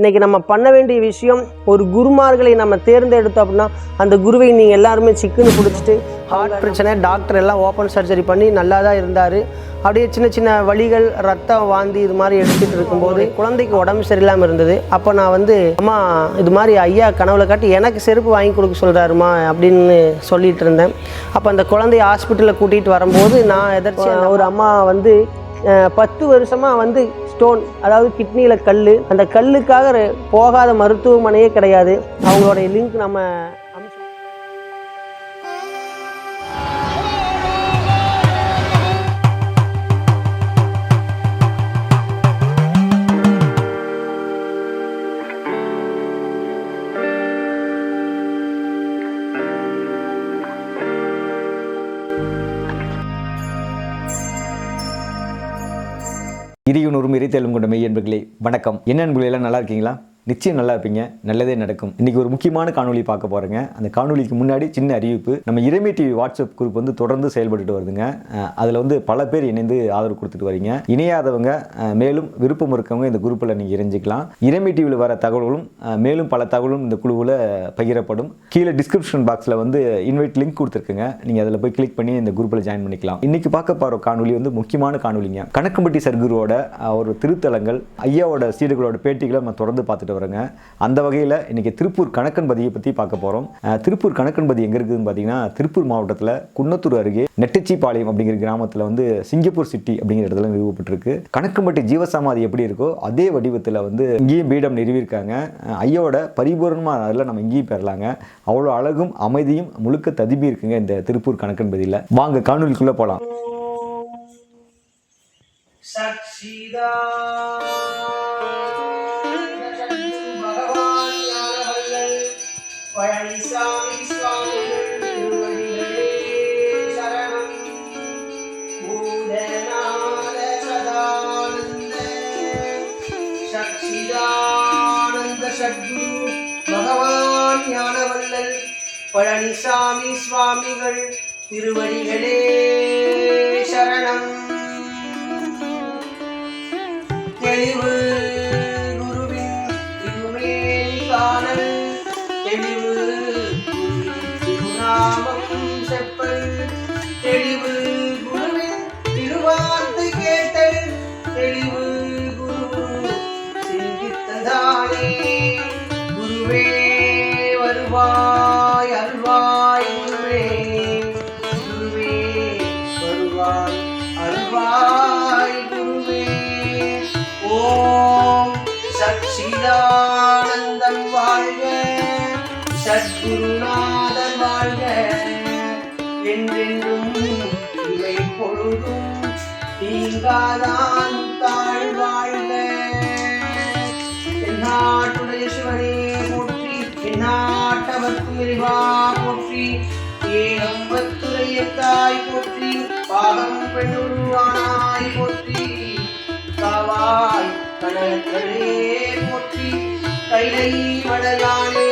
இன்னைக்கு நம்ம பண்ண வேண்டிய விஷயம் ஒரு குருமார்களை நம்ம தேர்ந்தெடுத்தோம் அப்படின்னா அந்த குருவை நீங்கள் எல்லாருமே சிக்குன்னு பிடிச்சிட்டு ஹார்ட் பிரச்சனை டாக்டர் எல்லாம் ஓப்பன் சர்ஜரி பண்ணி நல்லா தான் இருந்தார். அப்படியே சின்ன சின்ன வலிகள் ரத்தம் வாந்தி இது மாதிரி எடுத்துகிட்டு இருக்கும்போது குழந்தைக்கு உடம்பு சரியில்லாமல் இருந்தது. அப்போ நான் வந்து அம்மா இது மாதிரி ஐயா கனவுல காட்டி எனக்கு செருப்பு வாங்கி கொடுக்க சொல்கிறாருமா அப்படின்னு சொல்லிட்டு இருந்தேன். அப்போ அந்த குழந்தைய ஹாஸ்பிட்டலில் கூட்டிகிட்டு வரும்போது நான் எதாச்சும் ஒரு அம்மா வந்து பத்து வருஷமாக வந்து ஸ்டோன் அதாவது கிட்னியில் கல் அந்த கல்லுக்காக போகாத மருத்துவமனையே கிடையாது. அவங்களுடைய லிங்க் நம்ம வணக்கம். என்ன நண்பர்களே எல்லாம் நல்லா இருக்கீங்களா? நிச்சயம் நல்லா இருப்பீங்க. நல்லதே நடக்கும். இன்றைக்கி ஒரு முக்கியமான காணொலி பார்க்க போகிறேங்க அந்த காணொலிக்கு முன்னாடி சின்ன அறிவிப்பு. நம்ம இறைமை டிவி வாட்ஸ்அப் குரூப் வந்து தொடர்ந்து செயல்பட்டுட்டு வருதுங்க. அதில் வந்து பல பேர் இணைந்து ஆதரவு கொடுத்துட்டு வரீங்க. இணையாதவங்க மேலும் விருப்பம் இருக்கவங்க இந்த குரூப்பில் நீங்கள் இணைஞ்சிக்கலாம். இறைமை டிவியில் வர தகவல்களும் மேலும் பல தகவலும் இந்த குழுவில் பகிரப்படும். கீழே டிஸ்கிரிப்ஷன் பாக்ஸில் வந்து இன்வைட் லிங்க் கொடுத்துருக்குங்க. நீங்கள் அதில் போய் கிளிக் பண்ணி இந்த குரூப்பில் ஜாயின் பண்ணிக்கலாம். இன்றைக்கி பார்க்க போகிற காணொலி வந்து முக்கியமான காணொலிங்க கணக்கம்பட்டி சர்க்குருவோட ஒரு திருத்தலங்கள் ஐயாவோட சீடுகளோட பேட்டிகளை நம்ம தொடர்ந்து பார்த்துட்டு வரோங்க அந்த வகையில் இன்னைக்கு திருப்பூர் கணக்கன்பதியை பற்றி பார்க்க போகிறோம் திருப்பூர் கணக்கன்பதி எங்கே இருக்குதுன்னு பார்த்தீங்கன்னா திருப்பூர் மாவட்டத்தில் குன்னத்தூர் அருகே நெட்டச்சிபாளையம் அப்படிங்கிற கிராமத்தில் வந்து சிங்கப்பூர் சிட்டி அப்படிங்கிற இடத்துல நிறுவப்பட்டிருக்கு. கணக்கம்பட்டி ஜீவசமாதி எப்படி இருக்கோ அதே வடிவத்தில் வந்து இங்கேயும் பீடம் நிறுவியிருக்காங்க. ஐயோட பரிபூர்ணமாக அதில் நம்ம இங்கேயும் பெறலாங்க. அவ்வளோ அழகும் அமைதியும் முழுக்க ததும்பி இருக்குங்க இந்த திருப்பூர் கணக்கன்பதியில். வாங்க காணொலிக்குள்ளே போகலாம் சச்சிதா பழனிசாமி சுவாமிகள் திருவடிகளே சரணம். தெளிவு நீங்காதான் தாழ் வாழ்க எந்நாட்டுடைய சிவனே போற்றி எந்நாட்டவர்க்கும் இறைவா போற்றி. ஏகம்பத்துடைய தாய் போற்றி பாகம் பெண்ணுருவானாய் போற்றி. காவாய் போற்றி கைலை மடையானே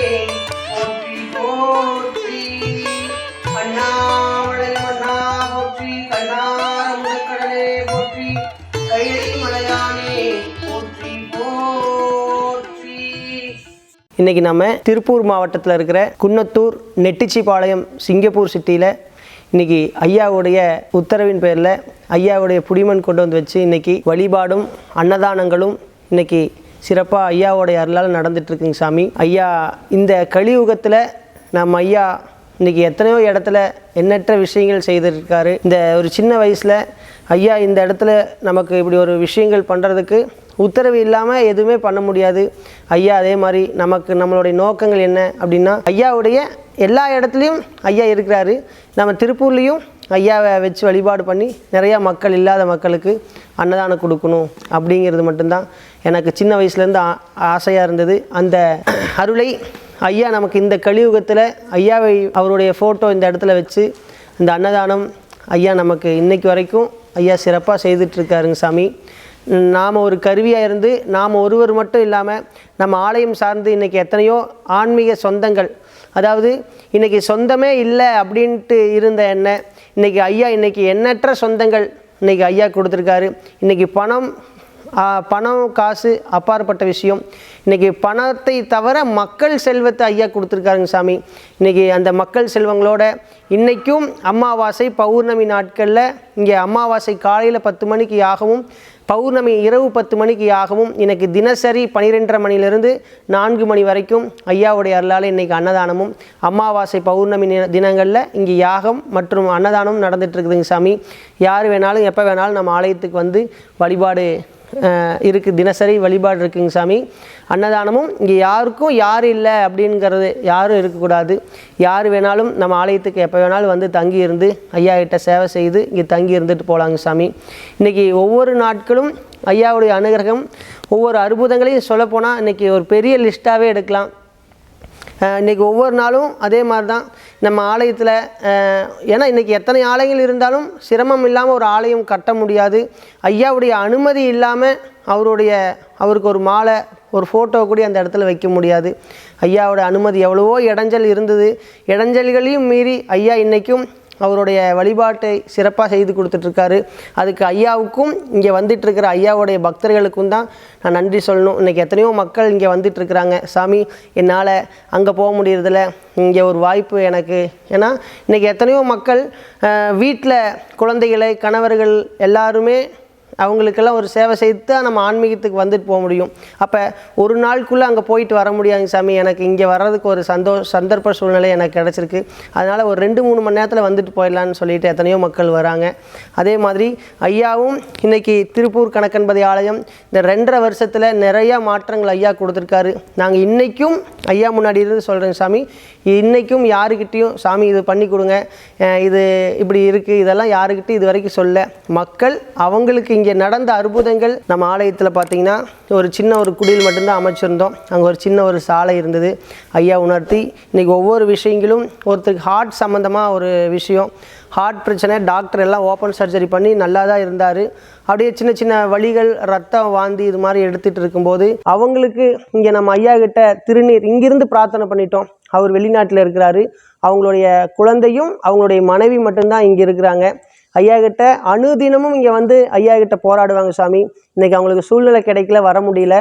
இன்றைக்கி நம்ம திருப்பூர் மாவட்டத்தில் இருக்கிற குன்னத்தூர் நெட்டிச்சிபாளையம் சிங்கப்பூர் சிட்டியில் இன்னைக்கு ஐயாவுடைய உத்தரவின் பேரில் ஐயாவுடைய புடிமண் கொண்டு வந்து வச்சு இன்னைக்கு வழிபாடும் அன்னதானங்களும் இன்றைக்கி சிறப்பாக ஐயாவுடைய அருளால் நடந்துகிட்ருக்குங்க சாமி. ஐயா இந்த கலியுகத்தில் நம்ம ஐயா இன்னைக்கு எத்தனையோ இடத்துல எண்ணற்ற விஷயங்கள் செய்திருக்காரு. இந்த ஒரு சின்ன வயசில் ஐயா இந்த இடத்துல நமக்கு இப்படி ஒரு விஷயங்கள் பண்ணுறதுக்கு உத்தரவு இல்லாமல் எதுவுமே பண்ண முடியாது. ஐயா அதே மாதிரி நமக்கு நம்மளுடைய நோக்கங்கள் என்ன அப்படின்னா ஐயாவுடைய எல்லா இடத்துலையும் ஐயா இருக்கிறாரு. நம்ம திருப்பூர்லேயும் ஐயாவை வச்சு வழிபாடு பண்ணி நிறையா மக்கள் இல்லாத மக்களுக்கு அன்னதானம் கொடுக்கணும் அப்படிங்கிறது மட்டும்தான். எனக்கு சின்ன வயசுலேருந்து ஆசையாக இருந்தது. அந்த அருளை ஐயா நமக்கு இந்த கலியுகத்தில் ஐயாவை அவருடைய ஃபோட்டோ இந்த இடத்துல வச்சு இந்த அன்னதானம் ஐயா நமக்கு இன்றைக்கு வரைக்கும் ஐயா சிறப்பாக செய்துட்ருக்காருங்க சாமி. நாம் ஒரு கருவியாக இருந்து நாம் ஒருவர் மட்டும் இல்லாமல் நம்ம ஆலயம் சார்ந்து இன்றைக்கி எத்தனையோ ஆன்மீக சொந்தங்கள். அதாவது இன்றைக்கி சொந்தமே இல்லை அப்படின்ட்டு இருந்த என்ன இன்றைக்கி ஐயா இன்றைக்கி எண்ணற்ற சொந்தங்கள் இன்றைக்கி ஐயா கொடுத்துருக்காரு. இன்றைக்கி பணம் பணம் காசு அப்பாற்பட்ட விஷயம். இன்றைக்கி பணத்தை தவிர மக்கள் செல்வத்தை ஐயா கொடுத்துருக்காருங்க சாமி. இன்றைக்கி அந்த மக்கள் செல்வங்களோட இன்றைக்கும் அமாவாசை பௌர்ணமி நாட்களில் இங்கே அமாவாசை காலையில் பத்து மணிக்கு யாகவும் பௌர்ணமி இரவு பத்து மணிக்கு யாகமும் எனக்கு தினசரி பனிரெண்டரை மணிலிருந்து நான்கு மணி வரைக்கும் ஐயாவுடைய அருளால் இன்றைக்கி அன்னதானமும் அமாவாசை பௌர்ணமி தினங்களில் இங்கே யாகம் மற்றும் அன்னதானம் நடந்துட்டு இருக்குதுங்க சாமி. யார் வேணாலும் எப்போ வேணாலும் நம்ம ஆலயத்துக்கு வந்து வழிபாடு இருக்குது தினசரி வழிபாடு இருக்குங்க சாமி. அன்னதானமும் இங்கே யாருக்கும் யார் இல்லை அப்படிங்கிறது யாரும் இருக்கக்கூடாது. யார் வேணாலும் நம்ம ஆலயத்துக்கு எப்போ வேணாலும் வந்து தங்கி இருந்து ஐயா கிட்ட சேவை செய்து இங்கே தங்கி இருந்துட்டு போகலாங்க சாமி. இன்றைக்கி ஒவ்வொரு நாட்களும் ஐயாவுடைய அனுகிரகம் ஒவ்வொரு அற்புதங்களையும் சொல்லப்போனால் இன்றைக்கி ஒரு பெரிய லிஸ்ட்டாகவே எடுக்கலாம். இன்றைக்கி இன்னைக்கு ஒவ்வொரு நாளும் அதே மாதிரி தான் நம்ம ஆலயத்தில் ஏன்னா இன்றைக்கி எத்தனை ஆலயங்கள் இருந்தாலும் சிரமம் இல்லாமல் ஒரு ஆலயம் கட்ட முடியாது. ஐயாவுடைய அனுமதி இல்லாமல் அவருடைய அவருக்கு ஒரு மாலை ஒரு ஃபோட்டோ கூட அந்த இடத்துல வைக்க முடியாது. ஐயாவோட அனுமதி எவ்வளவோ இடைஞ்சல் இருந்தது. இடைஞ்சல்களையும் மீறி ஐயா இன்றைக்கும் அவருடைய வழிபாட்டை சிறப்பாக செய்து கொடுத்துட்ருக்காரு. அதுக்கு ஐயாவுக்கும் இங்கே வந்துட்டுருக்கிற ஐயாவுடைய பக்தர்களுக்கும் தான் நான் நன்றி சொல்லணும். இன்றைக்கி எத்தனையோ மக்கள் இங்கே வந்துட்டுருக்குறாங்க சாமி என்னால் அங்கே போக முடியறதில்ல. இங்கே ஒரு வாய்ப்பு எனக்கு. ஏன்னா இன்றைக்கி எத்தனையோ மக்கள் வீட்டில் குழந்தைகளை கணவர்கள் எல்லாருமே அவங்களுக்கெல்லாம் ஒரு சேவை செய்து தான் நம்ம ஆன்மீகத்துக்கு வந்துட்டு போக முடியும். அப்போ ஒரு நாளுக்குள்ளே அங்கே போயிட்டு வர முடியாதுங்க சாமி. எனக்கு இங்கே வர்றதுக்கு ஒரு சந்தோ சந்தர்ப்ப சூழ்நிலை எனக்கு கிடச்சிருக்கு. அதனால் ஒரு ரெண்டு மூணு மணி நேரத்தில் வந்துட்டு போயிடலான்னு சொல்லிட்டு எத்தனையோ மக்கள் வராங்க. அதே மாதிரி ஐயாவும் இன்றைக்கி திருப்பூர் கணக்கன்பதி ஆலயம் இந்த ரெண்டரை வருஷத்தில் நிறையா மாற்றங்கள் ஐயா கொடுத்துருக்காரு. நாங்கள் இன்றைக்கும் ஐயா முன்னாடி இருந்து சொல்கிறேங்க சாமி. இன்றைக்கும் யாருக்கிட்டேயும் சாமி இது பண்ணி கொடுங்க. இது இப்படி இருக்குது இதெல்லாம் யாருக்கிட்டையும் இது வரைக்கும் சொல்ல. மக்கள் அவங்களுக்கு இங்கே நடந்த அற்புதங்கள் நம்ம ஆலயத்தில் பார்த்தீங்கன்னா ஒரு சின்ன ஒரு குடியில் மட்டும்தான் அமைச்சிருந்தோம். அங்கே ஒரு சின்ன ஒரு சாலை இருந்தது. ஐயா உணர்த்தி இன்றைக்கி ஒவ்வொரு விஷயங்களும் ஒருத்தருக்கு ஹார்ட் சம்மந்தமாக ஒரு விஷயம். ஹார்ட் பிரச்சனை டாக்டர் எல்லாம் ஓப்பன் சர்ஜரி பண்ணி நல்லா தான் இருந்தார். அப்படியே சின்ன சின்ன வழிகள் ரத்தம் வாந்தி இது மாதிரி எடுத்துகிட்டு இருக்கும்போது அவங்களுக்கு இங்கே நம்ம ஐயா கிட்ட திருநீர் இங்கிருந்து பிரார்த்தனை பண்ணிட்டோம். அவர் வெளிநாட்டில் இருக்கிறாரு. அவங்களுடைய குழந்தையும் அவங்களுடைய மனைவி மட்டும்தான் இங்கே இருக்கிறாங்க. ஐயா கிட்ட அணுதினமும் இங்கே வந்து ஐயா கிட்ட போராடுவாங்க சாமி. இன்னைக்கு அவங்களுக்கு சூழ்நிலை கிடைக்கல வர முடியல.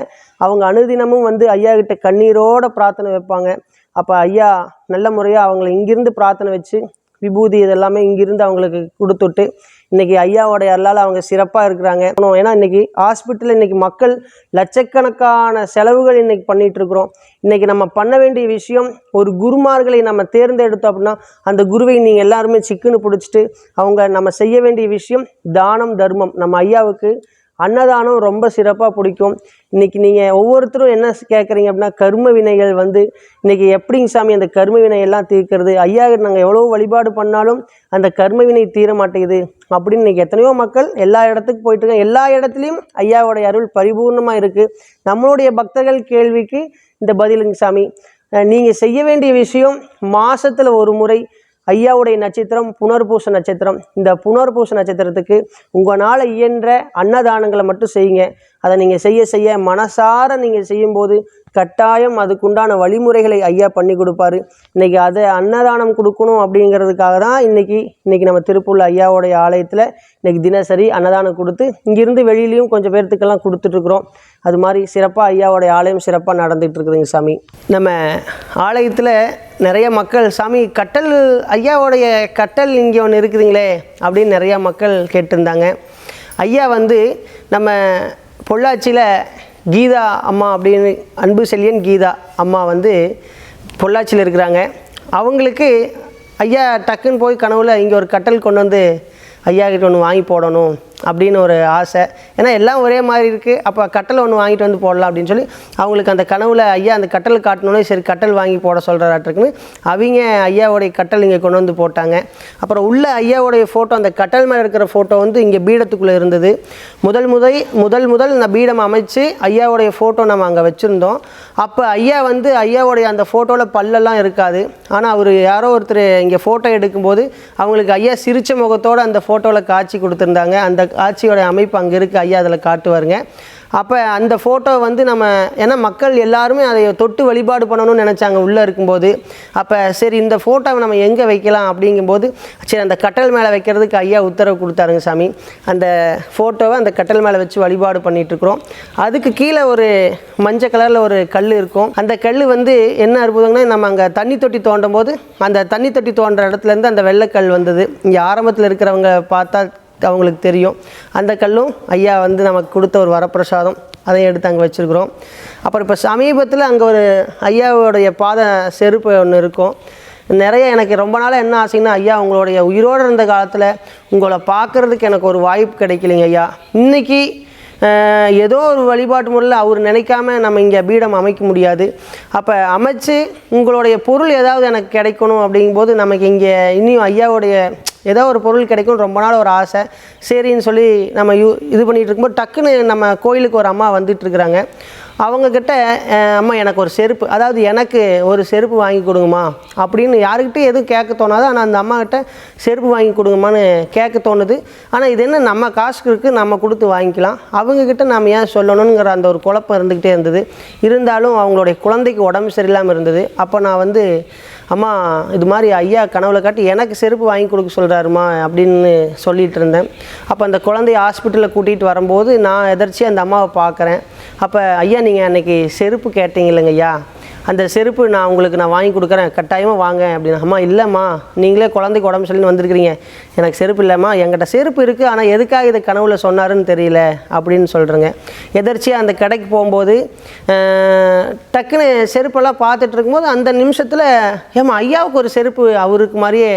அவங்க அணுதினமும் வந்து ஐயா கிட்ட கண்ணீரோட பிரார்த்தனை வைப்பாங்க. அப்போ ஐயா நல்ல முறையாக அவங்கள இங்கிருந்து பிரார்த்தனை வச்சு விபூதி இதெல்லாமே இங்கிருந்து அவங்களுக்கு கொடுத்துட்டு இன்னைக்கு ஐயாவோட அருளால் அவங்க சிறப்பாக இருக்கிறாங்க. ஏன்னா இன்னைக்கு ஹாஸ்பிட்டலில் இன்னைக்கு மக்கள் லட்சக்கணக்கான செலவுகள் இன்னைக்கு பண்ணிட்டு இருக்கிறோம். இன்னைக்கு நம்ம பண்ண வேண்டிய விஷயம் ஒரு குருமார்களை நம்ம தேர்ந்தெடுத்தோம் அப்படின்னா அந்த குருவை நீங்கள் எல்லாருமே சிக்குன்னு பிடிச்சிட்டு அவங்க நம்ம செய்ய வேண்டிய விஷயம் தானம் தர்மம். நம்ம ஐயாவுக்கு அன்னதானம் ரொம்ப சிறப்பாக பிடிக்கும். இன்னைக்கு நீங்கள் ஒவ்வொருத்தரும் என்ன கேட்குறீங்க அப்படின்னா கர்ம வினைகள் வந்து இன்னைக்கு எப்படிங்க சாமி அந்த கர்ம வினையெல்லாம் தீர்க்கிறது? ஐயா நாங்கள் எவ்வளோ வழிபாடு பண்ணாலும் அந்த கர்ம வினை தீர மாட்டேங்குது. அப்படின்னு இன்னைக்கு எத்தனையோ மக்கள் எல்லா இடத்துக்கு போயிட்டுருக்காங்க எல்லா இடத்துலையும் ஐயாவோடைய அருள் பரிபூர்ணமாக இருக்குது நம்மளுடைய பக்தர்கள் கேள்விக்கு இந்த பதிலுங்க சாமி. நீங்கள் செய்ய வேண்டிய விஷயம் மாதத்தில் ஒரு முறை ஐயாவுடைய நட்சத்திரம் புனர்பூச நட்சத்திரம். இந்த புனர்பூச நட்சத்திரத்துக்கு உங்களால் இயன்ற அன்னதானங்களை மட்டும் செய்யுங்க. அதை நீங்கள் செய்ய செய்ய மனசார நீங்கள் செய்யும்போது கட்டாயம் அதுக்குண்டான வழிமுறைகளை ஐயா பண்ணி கொடுப்பாரு. இன்னைக்கு அதை அன்னதானம் கொடுக்கணும் அப்படிங்கிறதுக்காக தான் இன்னைக்கு இன்னைக்கு நம்ம திருப்பூர்ல ஐயாவோடைய ஆலயத்தில் இன்னைக்கு தினசரி அன்னதானம் கொடுத்து இங்கிருந்து வெளியிலையும் கொஞ்சம் பேர்த்துக்கெல்லாம் கொடுத்துட்ருக்குறோம். அது மாதிரி சிறப்பாக ஐயாவோடைய ஆலயம் சிறப்பாக நடந்துகிட்டு இருக்குதுங்க சாமி. நம்ம ஆலயத்தில் நிறைய மக்கள் சாமி கட்டல் ஐயாவோடைய கட்டல் இங்கே ஒன்று இருக்குதுங்களே அப்படின்னு நிறையா மக்கள் கேட்டிருந்தாங்க. ஐயா வந்து நம்ம பொள்ளாச்சியில் கீதா அம்மா அப்படின்னு அன்பு செல்லியன் கீதா அம்மா வந்து பொள்ளாச்சியில் இருக்கிறாங்க. அவங்களுக்கு ஐயா டக்குன்னு போய் கனவில் இங்கே ஒரு கட்டல் கொண்டு வந்து ஐயா கிட்ட ஒன்று வாங்கி போடணும். அப்படின்னு ஒரு ஆசை. ஏன்னா எல்லாம் ஒரே மாதிரி இருக்குது அப்போ கட்டல் ஒன்று வாங்கிட்டு வந்து போடலாம் அப்படின்னு சொல்லி அவங்களுக்கு அந்த கனவுல ஐயா அந்த கட்டல் காட்டணும்னே சரி கட்டல் வாங்கி போட சொல்கிறாட்டுருக்குன்னு அவங்க ஐயாவுடைய கட்டல் இங்கே கொண்டு வந்து போட்டாங்க. அப்புறம் உள்ள ஐயாவுடைய ஃபோட்டோ அந்த கட்டல் மேலே இருக்கிற ஃபோட்டோ வந்து இங்கே பீடத்துக்குள்ளே இருந்தது. முதல் முதல் முதல் முதல் இந்த பீடம் அமைச்சு ஐயாவுடைய ஃபோட்டோ நம்ம அங்கே வச்சுருந்தோம். அப்போ ஐயா வந்து ஐயாவுடைய அந்த ஃபோட்டோவில் பல்லெல்லாம் இருக்காது. ஆனால் அவர் யாரோ ஒருத்தர் இங்கே ஃபோட்டோ எடுக்கும்போது அவங்களுக்கு ஐயா சிரிச்ச முகத்தோடு அந்த ஃபோட்டோவில் காட்சி கொடுத்துருந்தாங்க. அந்த ஆட்சியோடைய அமைப்பு அங்கே இருக்குது ஐயா அதில் காட்டுவாருங்க. அப்போ அந்த ஃபோட்டோ வந்து நம்ம ஏன்னா மக்கள் எல்லாருமே அதை தொட்டு வழிபாடு பண்ணணும்னு நினச்சாங்க உள்ளே இருக்கும்போது. அப்போ சரி இந்த ஃபோட்டோவை நம்ம எங்கே வைக்கலாம் அப்படிங்கும்போது சரி அந்த கட்டல் மேலே வைக்கிறதுக்கு ஐயா உத்தரவு கொடுத்தாருங்க சாமி. அந்த ஃபோட்டோவை அந்த கட்டல் மேலே வச்சு வழிபாடு பண்ணிகிட்ருக்குறோம் அதுக்கு கீழே ஒரு மஞ்சள் கலரில் ஒரு கல் இருக்கும். அந்த கல் வந்து என்ன அற்புதங்கன்னா நம்ம அங்கே தண்ணி தொட்டி தோண்டும் போது அந்த தண்ணி தொட்டி தோன்ற இடத்துலேருந்து அந்த வெள்ளைக்கல் வந்தது. இங்கே ஆரம்பத்தில் இருக்கிறவங்க பார்த்தா அவங்களுக்கு தெரியும். அந்த கல்லும் ஐயா வந்து நமக்கு கொடுத்த ஒரு வரப்பிரசாதம். அதையும் எடுத்து அங்கே வச்சுருக்குறோம். அப்புறம் இப்போ சமீபத்தில் அங்கே ஒரு ஐயாவுடைய பாத செருப்பு ஒன்று இருக்கும். நிறைய எனக்கு ரொம்ப நாளாக என்ன ஆசைன்னா ஐயா உங்களுடைய உயிரோடு இருந்த காலத்தில் உங்களை பார்க்குறதுக்கு எனக்கு ஒரு வாய்ப்பு கிடைக்கலைங்க ஐயா. இன்றைக்கி ஏதோ ஒரு வழிபாட்டு முறையில் அவர் நினைக்காம நம்ம இங்கே பீடம் அமைக்க முடியாது. அப்போ அமைச்சு உங்களுடைய பொருள் ஏதாவது எனக்கு கிடைக்கணும் அப்படிங்கும்போது நமக்கு இங்கே இன்னும் ஐயாவுடைய ஏதோ ஒரு பொருள் கிடைக்கும் ரொம்ப நாள் ஒரு ஆசை. சரின்னு சொல்லி நம்ம யூ இது பண்ணிகிட்டு இருக்கும்போது டக்குன்னு நம்ம கோயிலுக்கு ஒரு அம்மா வந்துட்டு இருக்கிறாங்க அவங்கக்கிட்ட அம்மா எனக்கு ஒரு செருப்பு அதாவது எனக்கு ஒரு செருப்பு வாங்கி கொடுங்கம்மா அப்படின்னு யாருக்கிட்டையும் எதுவும் கேட்க தோணாது. ஆனால் அந்த அம்மாக்கிட்ட செருப்பு வாங்கி கொடுங்கம்மான்னு கேட்க தோணுது. ஆனால் இது என்ன நம்ம காசுக்கு இருக்குது நம்ம கொடுத்து வாங்கிக்கலாம். அவங்கக்கிட்ட நம்ம ஏன் சொல்லணுங்கிற அந்த ஒரு குழப்பம் இருந்துக்கிட்டே இருந்தது. இருந்தாலும் அவங்களுடைய குழந்தைக்கு உடம்பு சரியில்லாமல் இருந்தது. அப்போ நான் வந்து அம்மா இது மாதிரி ஐயா கனவுல காட்டி எனக்கு செருப்பு வாங்கி கொடுக்க சொல்கிறாருமா அப்படின்னு சொல்லிகிட்டு இருந்தேன். அப்போ அந்த குழந்தைய ஹாஸ்பிட்டலில் கூட்டிகிட்டு வரும்போது நான் எதர்ச்சி அந்த அம்மாவை பார்க்குறேன் அப்போ ஐயா நீங்கள் அன்னைக்கு செருப்பு கேட்டீங்க இல்லைங்க ஐயா அந்த செருப்பு நான் உங்களுக்கு நான் வாங்கி கொடுக்குறேன். கட்டாயமாக வாங்க அப்படின்னு. அம்மா இல்லைம்மா நீங்களே குழந்தைக்கு உடம்பு சொல்லி வந்திருக்கிறீங்க. எனக்கு செருப்பு இல்லைம்மா என்கிட்ட செருப்பு இருக்குது ஆனால் எதுக்காக இதை கனவுல சொன்னாருன்னு தெரியல அப்படின்னு சொல்கிறேங்க எதர்ச்சியாக அந்த கடைக்கு போகும்போது டக்குன்னு செருப்பெல்லாம் பார்த்துட்டு இருக்கும்போது அந்த நிமிஷத்தில் ஏம்மா ஐயாவுக்கு ஒரு செருப்பு அவருக்கு மாதிரியே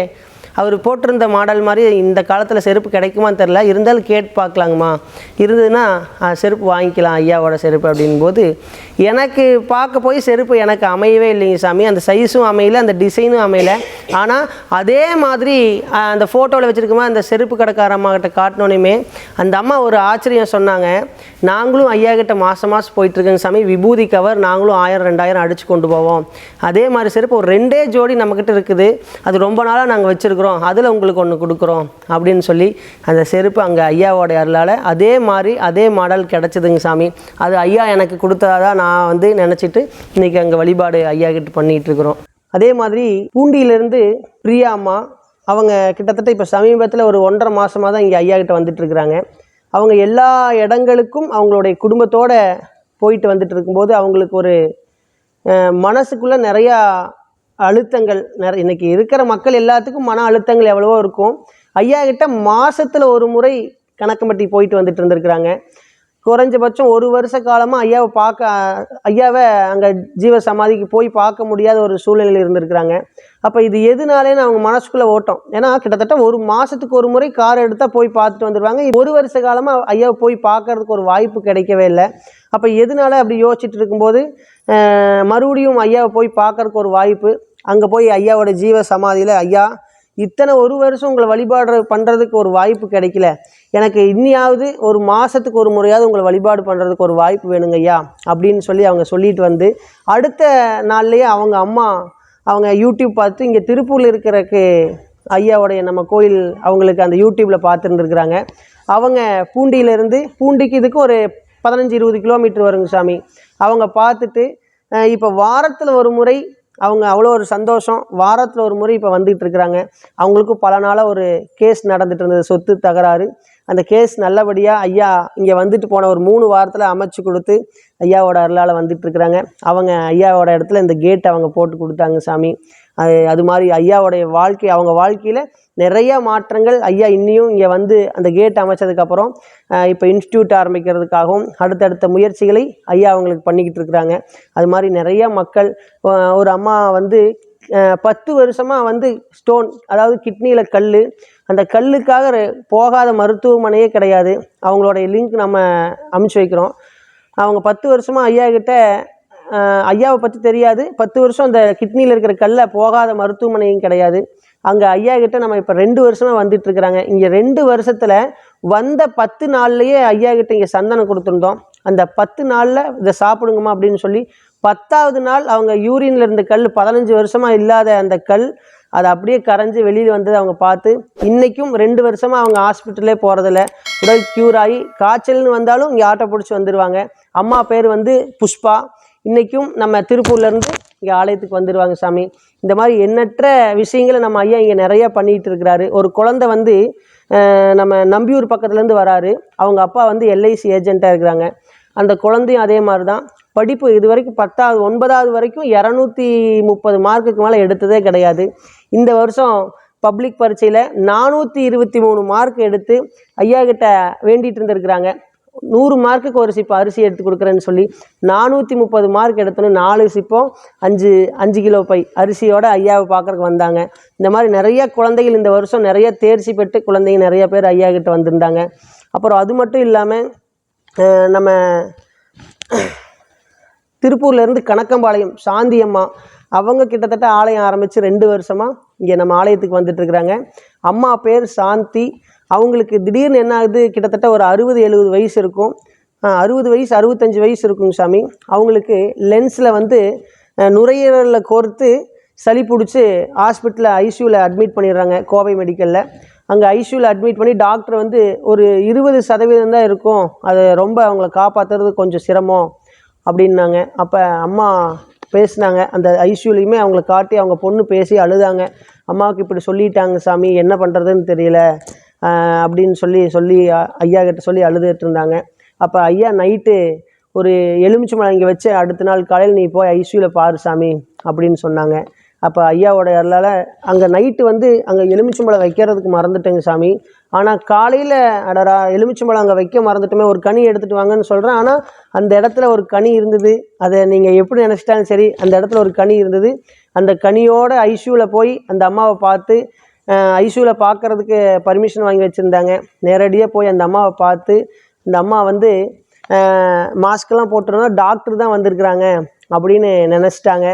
அவர் போட்டிருந்த மாடல் மாதிரி இந்த காலத்தில் செருப்பு கிடைக்குமான்னு தெரில இருந்தாலும் கேட்டு பார்க்கலாங்கம்மா. இருந்ததுன்னா செருப்பு வாங்கிக்கலாம் ஐயாவோட செருப்பு அப்படின்போது. எனக்கு பார்க்க போய் செருப்பு எனக்கு அமையவே இல்லைங்க சாமி. அந்த சைஸும் அமையல அந்த டிசைனும் அமையல. ஆனால் அதே மாதிரி அந்த ஃபோட்டோவில் வச்சுருக்கமா அந்த செருப்பு கடைக்கார அம்மா கிட்ட காட்டினோனையுமே அந்த அம்மா ஒரு ஆச்சரியம் சொன்னாங்க. நாங்களும் ஐயா கிட்ட மாதம் மாதம் போயிட்டுருக்கேங்க சாமி. விபூதி கவர் நாங்களும் ஆயிரம் ரெண்டாயிரம் அடித்து கொண்டு போவோம். அதே மாதிரி செருப்பு ஒரு ரெண்டே ஜோடி நம்மக்கிட்ட இருக்குது. அது ரொம்ப நாளாக நாங்கள் வச்சுருக்குறோம். அதில் உங்களுக்கு ஒன்று கொடுக்குறோம் அப்படின்னு சொல்லி அந்த செருப்பு அங்கே ஐயாவோட அருளால் அதே மாதிரி அதே மாடல் கிடச்சிதுங்க சாமி. அது ஐயா எனக்கு கொடுத்ததா நான் வந்து நினச்சிட்டு இன்றைக்கி அங்கே வழிபாடு ஐயா கிட்ட பண்ணிகிட்டு இருக்கிறோம். அதே மாதிரி பூண்டியிலேருந்து பிரியா அம்மா அவங்க கிட்டத்தட்ட இப்போ சமீபத்தில் ஒரு ஒன்றரை மாதமாக தான் இங்கே ஐயா கிட்ட வந்துட்டுருக்குறாங்க அவங்க எல்லா இடங்களுக்கும் அவங்களுடைய குடும்பத்தோடு போயிட்டு வந்துட்டு இருக்கும்போது அவங்களுக்கு ஒரு மனசுக்குள்ளே நிறையா அழுத்தங்கள் நிறைய இன்னைக்கு இருக்கிற மக்கள் எல்லாத்துக்கும் மன அழுத்தங்கள் எவ்வளவோ இருக்கும். ஐயா கிட்ட மாசத்துல ஒரு முறை கணக்கம்பட்டி போயிட்டு வந்துட்டு இருந்திருக்கிறாங்க. குறைஞ்சபட்சம் ஒரு வருஷ காலமாக ஐயாவை பார்க்க ஐயாவை அங்கே ஜீவ சமாதிக்கு போய் பார்க்க முடியாத ஒரு சூழ்நிலையில் இருந்திருக்கிறாங்க. அப்போ இது எதுனாலேன்னு அவங்க மனசுக்குள்ளே ஓட்டம். ஏன்னா கிட்டத்தட்ட ஒரு மாதத்துக்கு ஒரு முறை கார் எடுத்தால் போய் பார்த்துட்டு வந்துடுவாங்க ஒரு வருஷ காலமாக ஐயாவை போய் பார்க்கறதுக்கு ஒரு வாய்ப்பு கிடைக்கவே இல்லை. அப்போ எதனால அப்படி யோசிச்சுட்டு இருக்கும்போது மறுபடியும் ஐயாவை போய் பார்க்கறதுக்கு ஒரு வாய்ப்பு? அங்கே போய் ஐயாவோட ஜீவ சமாதியில் ஐயா இத்தனை ஒரு வருஷம் உங்களை வழிபாடு பண்ணுறதுக்கு ஒரு வாய்ப்பு கிடைக்கல. எனக்கு இன்னியாவது ஒரு மாதத்துக்கு ஒரு முறையாவது உங்களை வழிபாடு பண்ணுறதுக்கு ஒரு வாய்ப்பு வேணுங்க ஐயா அப்படின்னு சொல்லி அவங்க சொல்லிட்டு வந்து அடுத்த நாள்லேயே அவங்க அம்மா அவங்க யூடியூப் பார்த்து இங்கே திருப்பூரில் இருக்கிறக்கு ஐயாவுடைய நம்ம கோயில் அவங்களுக்கு அந்த யூடியூப்பில் பார்த்துருந்துருக்குறாங்க அவங்க பூண்டியிலேருந்து பூண்டிக்கு இதுக்கு ஒரு பதினஞ்சு இருபது கிலோமீட்டர் வருங்க சாமி. அவங்க பார்த்துட்டு இப்போ வாரத்தில் ஒரு முறை அவங்க அவ்வளோ ஒரு சந்தோஷம். வாரத்தில் ஒரு முறை இப்போ வந்துகிட்டு இருக்கிறாங்க. அவங்களுக்கும் பல நாளாக ஒரு கேஸ் நடந்துட்டு இருந்தது. சொத்து தகராறு. அந்த கேஸ் நல்லபடியாக ஐயா இங்கே வந்துட்டு போன ஒரு மூணு வாரத்தில் அமைச்சு கொடுத்து ஐயாவோட அருளால் வந்துட்டு இருக்கிறாங்க. அவங்க ஐயாவோட இடத்துல இந்த கேட் அவங்க போட்டு கொடுத்தாங்க சாமி. அது அது மாதிரி ஐயாவோடைய வாழ்க்கை அவங்க வாழ்க்கையில் நிறைய மாற்றங்கள் ஐயா இன்னியும் இங்கே வந்து அந்த கேட் அமைச்சதுக்கப்புறம் இப்போ இன்ஸ்டியூட் ஆரம்பிக்கிறதுக்காகவும் அடுத்தடுத்த முயற்சிகளை ஐயா அவங்களுக்கு பண்ணிக்கிட்டு இருக்கிறாங்க. அது மாதிரி நிறைய மக்கள் ஒரு அம்மா வந்து பத்து வருஷமாக வந்து ஸ்டோன் அதாவது கிட்னியில் கல் அந்த கல்லுக்காக போகாத மருத்துவமனையே கிடையாது. அவங்களுடைய லிங்க் நம்ம அமுச்சு வைக்கிறோம். அவங்க பத்து வருஷமாக ஐயா கிட்ட ஐயாவை பற்றி தெரியாது. பத்து வருஷம் அந்த கிட்னியில் இருக்கிற கல்லை போகாத மருத்துவமனையும் கிடையாது. அங்கே ஐயா கிட்ட நம்ம இப்போ ரெண்டு வருஷமாக வந்துட்டு இருக்கிறாங்க. இங்கே ரெண்டு வருஷத்தில் வந்த பத்து நாள்லையே ஐயா கிட்ட இங்கே சந்தனம் கொடுத்துருந்தோம். அந்த பத்து நாளில் இதை சாப்பிடுங்கம்மா அப்படின்னு சொல்லி பத்தாவது நாள் அவங்க யூரின்ல இருந்த கல் பதினஞ்சு வருஷமாக இல்லாத அந்த கல் அது அப்படியே கரைஞ்சி வெளியில் வந்தது அவங்க பார்த்து இன்றைக்கும் ரெண்டு வருஷமாக அவங்க ஹாஸ்பிட்டலே போகிறதில்ல உடல் க்யூர் ஆகி காய்ச்சல்னு வந்தாலும் இங்கே ஆட்டோ பிடிச்சி வந்துடுவாங்க அம்மா பேர் வந்து புஷ்பா. இன்றைக்கும் நம்ம திருப்பூர்லேருந்து இங்கே ஆலயத்துக்கு வந்துடுவாங்க சாமி. இந்த மாதிரி எண்ணற்ற விஷயங்களை நம்ம ஐயா இங்கே நிறையா பண்ணிகிட்டு இருக்கிறாரு. ஒரு குழந்தை வந்து நம்ம நம்பியூர் பக்கத்துலேருந்து வராரு. அவங்க அப்பா வந்து எல்ஐசி ஏஜெண்ட்டாக இருக்கிறாங்க. அந்த குழந்தையும் அதே மாதிரி தான் படிப்பு இது வரைக்கும் பத்தாவது ஒன்பதாவது வரைக்கும் இரநூத்தி முப்பது மார்க்குக்கு மேலே எடுத்ததே கிடையாது. இந்த வருஷம் பப்ளிக் பரீட்சையில் நானூற்றி இருபத்தி மூணு மார்க் எடுத்து ஐயா கிட்ட வேண்டிகிட்டு இருந்திருக்கிறாங்க. நூறு மார்க்குக்கு ஒரு சிப்பம் அரிசி எடுத்து கொடுக்குறேன்னு சொல்லி நானூற்றி முப்பது மார்க் எடுத்தோன்னு நாலு சிப்பம் அஞ்சு அஞ்சு கிலோ பை அரிசியோட ஐயாவை பார்க்குறக்கு வந்தாங்க. இந்த மாதிரி நிறைய குழந்தைகள் இந்த வருஷம் நிறைய தேர்ச்சி பெற்று குழந்தைங்க நிறைய பேர் ஐயா கிட்ட வந்திருந்தாங்க. அப்புறம் அது மட்டும் இல்லாமல் நம்ம திருப்பூர்லேருந்து கணக்கம்பாளையம் சாந்தி அம்மா அவங்க கிட்டத்தட்ட ஆலயம் ஆரம்பித்து ரெண்டு வருஷமாக இங்கே நம்ம ஆலயத்துக்கு வந்துட்டுருக்குறாங்க அம்மா பேர் சாந்தி. அவங்களுக்கு திடீர்னு என்ன ஆகுது? கிட்டத்தட்ட ஒரு அறுபது எழுபது வயசு இருக்கும். அறுபது வயசு அறுபத்தஞ்சு வயசு இருக்குங்க சாமி. அவங்களுக்கு லென்ஸில் வந்து நுரையீரலில் கோர்த்து சளி பிடிச்சி ஹாஸ்பிட்டலில் ஐசியூவில் அட்மிட் பண்ணிடுறாங்க கோவை மெடிக்கலில். அங்கே ஐசியூவில் அட்மிட் பண்ணி டாக்டர் வந்து ஒரு இருபது சதவீதம் தான் இருக்கும். அது ரொம்ப அவங்கள காப்பாற்றுறது கொஞ்சம் சிரமம் அப்படின்னாங்க. அப்போ அம்மா பேசினாங்க. அந்த ஐசியூலையுமே அவங்கள காட்டி அவங்க பொண்ணு பேசி அழுதாங்க. அம்மாவுக்கு இப்படி சொல்லிட்டாங்க சாமி. என்ன பண்ணுறதுன்னு தெரியல. அப்படின்னு சொல்லி சொல்லி ஐயா கிட்ட சொல்லி அழுதுகிட்டு இருந்தாங்க. அப்போ ஐயா நைட்டு ஒரு எலுமிச்சம்பழம் இங்கே வச்சு அடுத்த நாள் காலையில் நீ போய் ஐசியூவில் பாரு சாமி அப்படின்னு சொன்னாங்க. அப்போ ஐயாவோட அருளால் அங்கே நைட்டு வந்து அங்கே எலுமிச்சம்பழம் வைக்கிறதுக்கு மறந்துட்டேங்க சாமி. ஆனால் காலையில் அடடா எலுமிச்சம்பழம் அங்கே வைக்க மறந்துட்டுமே ஒரு கனி எடுத்துகிட்டு வாங்கன்னு சொல்கிறேன் ஆனால் அந்த இடத்துல ஒரு கனி இருந்தது. அதை நீங்கள் எப்படி நினச்சிட்டாலும் சரி அந்த இடத்துல ஒரு கனி இருந்தது. அந்த கனியோட ஐசியூவில் போய் அந்த அம்மாவை பார்த்து ஐசியூவில் பார்க்கறதுக்கு பர்மிஷன் வாங்கி வச்சுருந்தாங்க. நேரடியாக போய் அந்த அம்மாவை பார்த்து இந்த அம்மா வந்து மாஸ்க்கெல்லாம் போட்டிருந்தா டாக்டர் தான் வந்திருக்கிறாங்க அப்படின்னு நினச்சிட்டாங்க.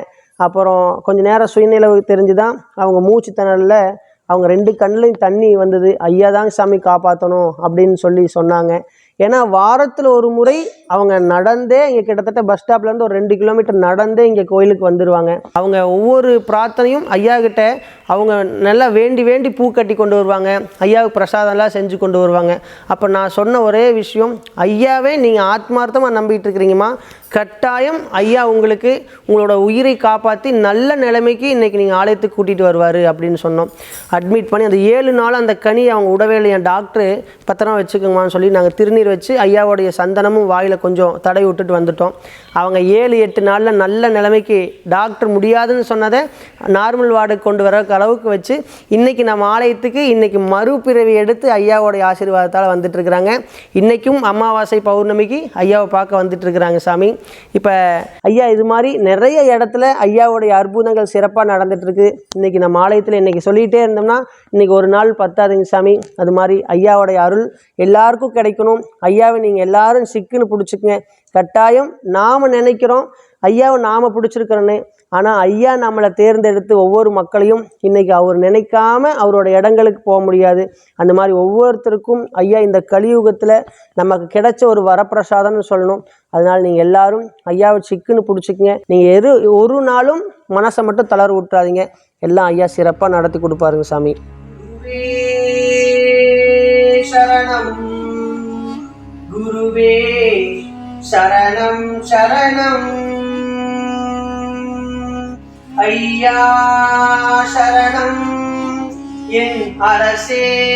அப்புறம் கொஞ்ச நேரம் சுயநிலவு தெரிஞ்சு தான் அவங்க மூச்சு திணறலில் அவங்க ரெண்டு கண்ணிலையும் தண்ணி வந்தது. ஐயா தாங்க சாமி காப்பாற்றணும் அப்படின்னு சொல்லி சொன்னாங்க. ஏன்னா வாரத்தில் ஒரு முறை அவங்க நடந்தே இங்கே கிட்டத்தட்ட பஸ் ஸ்டாப்லேருந்து ஒரு ரெண்டு கிலோமீட்டர் நடந்தே இங்கே கோயிலுக்கு வந்துடுவாங்க அவங்க ஒவ்வொரு பிரார்த்தனையும் ஐயா கிட்ட அவங்க நல்லா வேண்டி வேண்டி பூ கட்டி கொண்டு வருவாங்க. ஐயாவுக்கு பிரசாதம்லாம் செஞ்சு கொண்டு வருவாங்க. அப்போ நான் சொன்ன ஒரே விஷயம் ஐயாவே நீங்கள் ஆத்மார்த்தமாக நம்பிட்டு இருக்கிறீங்கம்மா. கட்டாயம் ஐயா உங்களுக்கு உங்களோட உயிரை காப்பாற்றி நல்ல நிலைமைக்கு இன்றைக்கி நீங்கள் ஆலயத்துக்கு கூட்டிகிட்டு வருவார் அப்படின்னு சொன்னோம். அட்மிட் பண்ணி அந்த ஏழு நாள் அந்த கனி அவங்க உடவே இல்லை என் டாக்டரு பத்திரம் வச்சுக்கோங்கம்மான்னு சொல்லி நாங்கள் திருநீர் வச்சு ஐயாவுடைய சந்தனமும் வாயில் கொஞ்சம் தடை விட்டுட்டு வந்துட்டோம். அவங்க ஏழு எட்டு நாளில் நல்ல நிலைமைக்கு டாக்டர் முடியாதுன்னு சொன்னதை நார்மல் வார்டுக்கு கொண்டு வர அளவுக்கு வச்சு இன்றைக்கி நம்ம ஆலயத்துக்கு இன்றைக்கி மறுபிறவி எடுத்து ஐயாவோடைய ஆசீர்வாதத்தால் வந்துட்டுருக்குறாங்க. இன்றைக்கும் அமாவாசை பௌர்ணமிக்கு ஐயாவை பார்க்க வந்துட்டுருக்குறாங்க சாமி. இப்போ ஐயா இது மாதிரி நிறைய இடத்துல ஐயாவுடைய அற்புதங்கள் சிறப்பாக நடந்துட்டுருக்கு. இன்றைக்கி நம்ம ஆலயத்தில் இன்றைக்கி சொல்லிகிட்டே இருந்தோம்னா இன்றைக்கி ஒரு நாள் பத்தாதுங்க சாமி. அது மாதிரி ஐயாவுடைய அருள் எல்லாருக்கும் கிடைக்கணும். ஐயாவை நீங்கள் எல்லாரும் சிக்குன்னு பிடிச்சிக்குங்க. கட்டாயம் நாம் நினைக்கிறோம் ஐயாவை நாம் பிடிச்சிருக்கிறோன்னு. ஆனால் ஐயா நம்மளை தேர்ந்தெடுத்து ஒவ்வொரு மக்களையும் இன்றைக்கி அவர் நினைக்காம அவரோட இடங்களுக்கு போக முடியாது. அந்த மாதிரி ஒவ்வொருத்தருக்கும் ஐயா இந்த கலியுகத்தில் நமக்கு கிடைச்ச ஒரு வரப்பிரசாதம்னு சொல்லணும். அதனால் நீங்கள் எல்லாரும் ஐயாவை சிக்குன்னு பிடிச்சிக்கங்க. நீங்கள் எது ஒரு நாளும் மனசை மட்டும் தளர விட்டுறாதீங்க எல்லாம் ஐயா சிறப்பாக நடத்தி கொடுப்பாருங்க சாமி. குருவே சரணம் சரணம். ஐயா சரணம். என் அரசே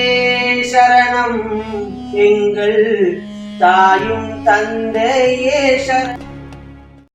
சரணம். எங்கள் தாயும் தந்தையே சரணம்.